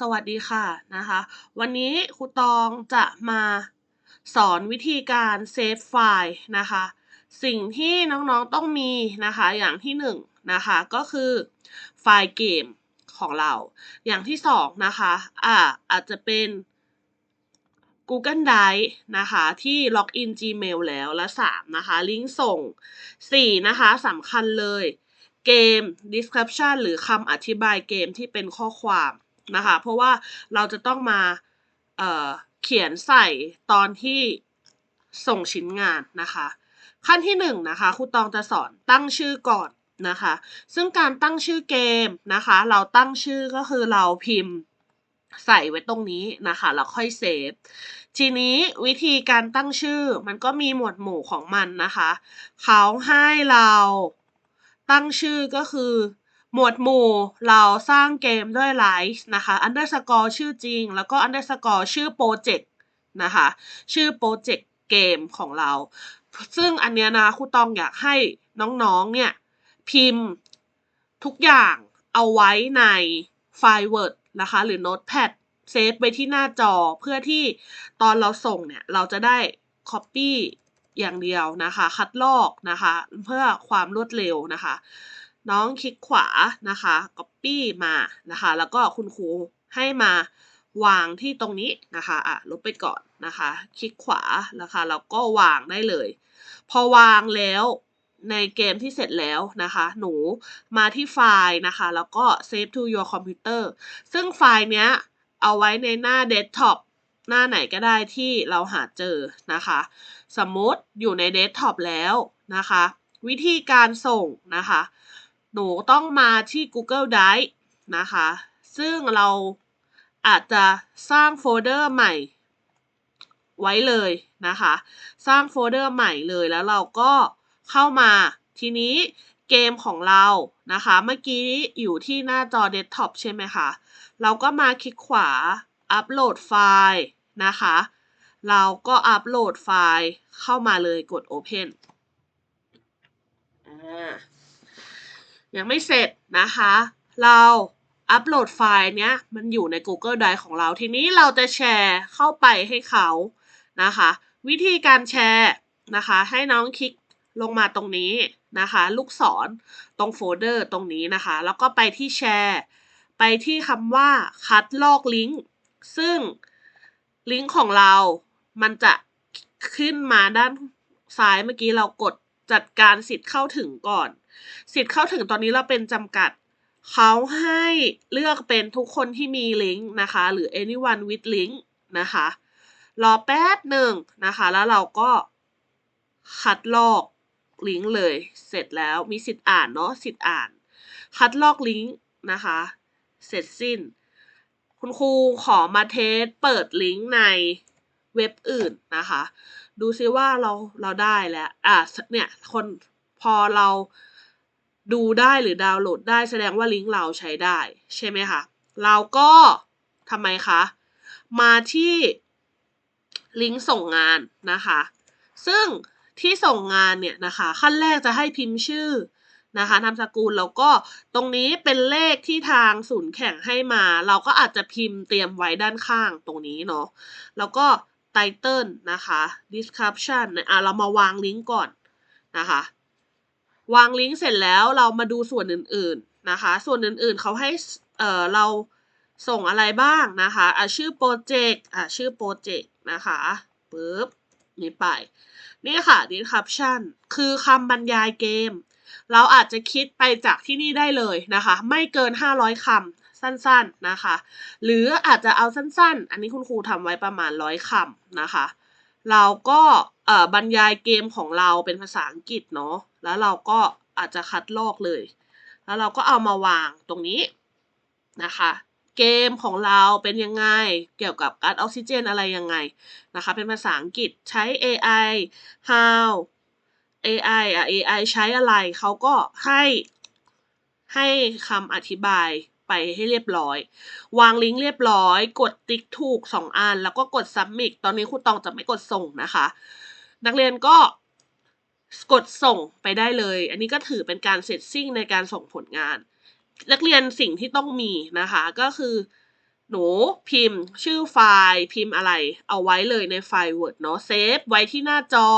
สวัสดีค่ะนะคะ วันนี้ครูตองจะมาสอนวิธีการเซฟไฟล์นะคะ สิ่งที่น้องๆต้องมีนะคะ อย่างที่หนึ่งนะคะ ก็คือไฟล์เกมของเรา อย่างที่สองนะคะอ่าอาจจะเป็น Google Drive นะคะ ที่ล็อกอิน Gmail แล้วและ 3 นะคะ ลิงก์ส่ง 4 นะคะสำคัญเลยเกม description หรือคำอธิบายเกมที่เป็นข้อความ นะคะ เพราะว่าเราจะต้องมาเเขียนใส่ตอนที่ส่งชิ้นงานนะคะ ขั้นที่1นงนะคะครูตองจะสอนตั้งชื่อก่อนนะคะ ซึ่งการตั้งชื่อเกมนะคะ เราตั้งชื่อก็คือเราพิมพ์ใส่ไว้ตรงนี้นะคะแล้วค่อยเซฟ ทีนี้วิธีการตั้งชื่อมันก็มีหมวดหมู่ของมันนะคะ เขาให้เราตั้งชื่อก็คือ หมวดหมู่เราสร้างเกมด้วยไลฟ์นะคะ underscore ชื่อจริง แล้วก็ underscore ชื่อโปรเจกต์นะคะ ชื่อโปรเจกต์เกมของเรา ซึ่งอันเนี้ยนะครูตองอยากให้น้องๆเนี่ย พิมพ์ทุกอย่างเอาไว้ในไฟล์ Word นะคะ หรือ Notepad เซฟไว้ที่หน้าจอเพื่อที่ตอนเราส่งเนี่ย เราจะได้ Copy อย่างเดียวนะคะ คัดลอกนะคะ เพื่อความรวดเร็วนะคะ น้องคลิกขวานะคะ Copy มานะคะ แล้วก็คุณครูให้มาวางที่ตรงนี้นะคะอะลบไปก่อนนะคะ คลิกขวานะคะแล้วก็วางได้เลย พอวางแล้วในเกมที่เสร็จแล้วนะคะ หนูมาที่ไฟล์นะคะ แล้วก็ save to your computer ซึ่งไฟล์เนี้ยเอาไว้ในหน้าเดสก์ท็อปหน้าไหนก็ได้ที่เราหาเจอนะคะ สมมติอยู่ในเดสก์ท็อปแล้วนะคะ วิธีการส่งนะคะ หนูต้องมาที่ Google Drive นะคะ ซึ่งเราอาจจะสร้างโฟลเดอร์ใหม่ไว้เลยนะคะ สร้างโฟลเดอร์ใหม่เลยแล้วเราก็เข้ามาทีนี้เกมของเรานะคะ เมื่อกี้อยู่ที่หน้าจอเดสก์ท็อปใช่ไหมคะ เราก็มาคลิกขวาอัปโหลดไฟล์นะคะ เราก็อัปโหลดไฟล์เข้ามาเลยกด Open อ่า ยังไม่เสร็จนะคะ เราอัปโหลดไฟล์เนี้ยมันอยู่ใน Google Drive ของเรา ทีนี้เราจะแชร์เข้าไปให้เขานะคะ วิธีการแชร์นะคะ ให้น้องคลิกลงมาตรงนี้นะคะ ลูกศรตรงโฟลเดอร์ตรงนี้นะคะ แล้วก็ไปที่แชร์ ไปที่คำว่าคัดลอกลิงก์ซึ่งลิงก์ของเรา มันจะขึ้นมาด้านซ้ายเมื่อกี้เรากด จัดการสิทธิ์เข้าถึงก่อน สิทธิ์เข้าถึงตอนนี้เราเป็นจำกัด เขาให้เลือกเป็นทุกคนที่มีลิงก์นะคะ หรือ anyone with link นะคะ รอแป๊บหนึ่งนะคะ แล้วเราก็คัดลอกลิงก์เลย เสร็จแล้วมีสิทธิ์อ่านเนาะ สิทธิ์อ่าน คัดลอกลิงก์นะคะ เสร็จสิ้น คุณครูขอมาเทสเปิดลิงก์ในเว็บอื่นนะคะ ดูซิว่าเราเราได้แล้วอะเนี่ยคนพอเราดูได้หรือดาวน์โหลดได้แสดงว่าลิงก์เราใช้ได้ ใช่ไหมคะเราก็ทำไมคะ มาที่ลิงก์ส่งงานนะคะ ซึ่งที่ส่งงานเนี่ยนะคะ ขั้นแรกจะให้พิมพ์ชื่อนะคะนามสกุลแล้วก็ตรงนี้เป็นเลขที่ทางศูนย์แข่งให้มา เราก็อาจจะพิมพ์เตรียมไว้ด้านข้างตรงนี้เนาะแล้วก็ ไตเติลนะคะ description อะเรามาวางลิงก์ก่อนนะคะ วางลิงก์เสร็จแล้วเรามาดูส่วนอื่นๆนะคะ ส่วนอื่นๆเขาให้เอ่อเราส่งอะไรบ้างนะคะอะชื่อโปรเจกต์อะชื่อโปรเจกต์นะคะปึ๊บนี่ไป นี่ค่ะ description คือคำบรรยายเกม เราอาจจะคิดไปจากที่นี่ได้เลยนะคะ ไม่เกิน 500คำ สั้นๆนะคะ หรืออาจจะเอาสั้นๆ อันนี้คุณครูทำไว้ประมาณร้อยคำนะคะ เราก็บรรยายเกมของเราเป็นภาษาอังกฤษเนาะ แล้วเราก็อาจจะคัดลอกเลย แล้วเราก็เอามาวางตรงนี้นะคะเกมของเราเป็นยังไง เกี่ยวกับการออกซิเจนอะไรยังไงนะคะ เป็นภาษาอังกฤษใช้ AI how AI อะ AI ใช้อะไร เขาก็ให้ให้คำอธิบาย ไปให้เรียบร้อย วางลิงก์เรียบร้อย กดติ๊กถูก 2 อัน แล้วก็กด submit ตอนนี้ครูตองจะไม่กดส่งนะคะ นักเรียนก็กดส่งไปได้เลย อันนี้ก็ถือเป็นการเสร็จสิ้นในการส่งผลงาน นักเรียนสิ่งที่ต้องมีนะคะก็คือหนูพิมพ์ ชื่อไฟล์พิมพ์อะไร เอาไว้เลยในไฟล์ Word เนาะเซฟไว้ที่หน้าจอ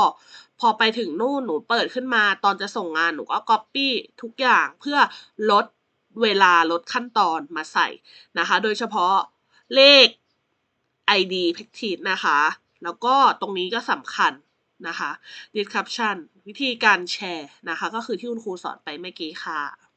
พอไปถึงนู่นหนูเปิดขึ้นมา ตอนจะส่งงานหนูก็ Copy ทุกอย่างเพื่อลด เวลาลดขั้นตอนมาใส่นะคะ โดยเฉพาะเลข ID p e c t i d นะคะ แล้วก็ตรงนี้ก็สำคัญนะคะ description วิธีการแชร์นะคะ ก็คือที่คุณครูสอนไปเมื่อกี้ค่ะ